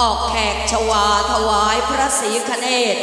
ออกแขกชวาถวายพระศรีคเนศ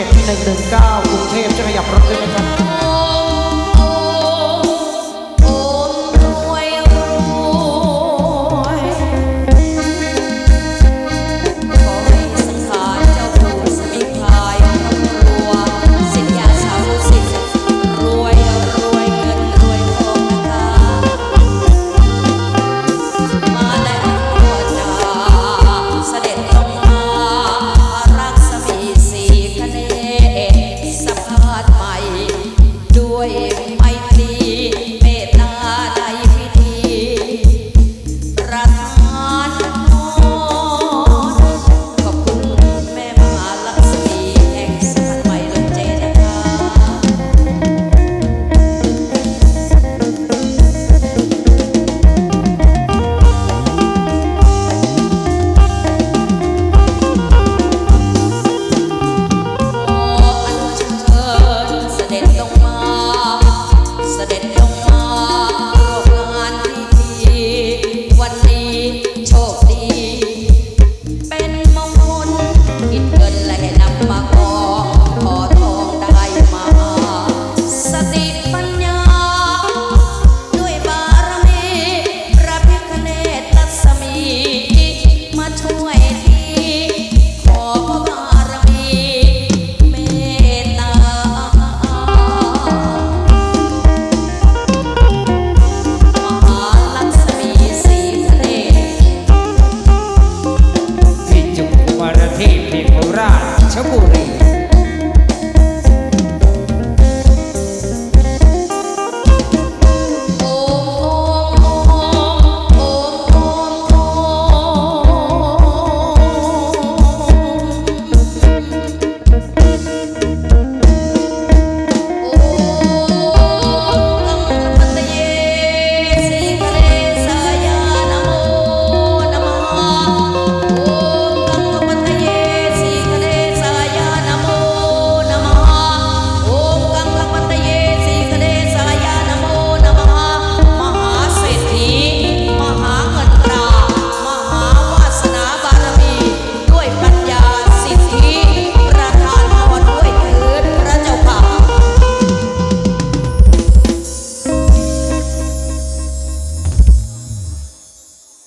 7 119กรุงเทพจะขยับรถด้วยนะครับ โคราชชลบุรี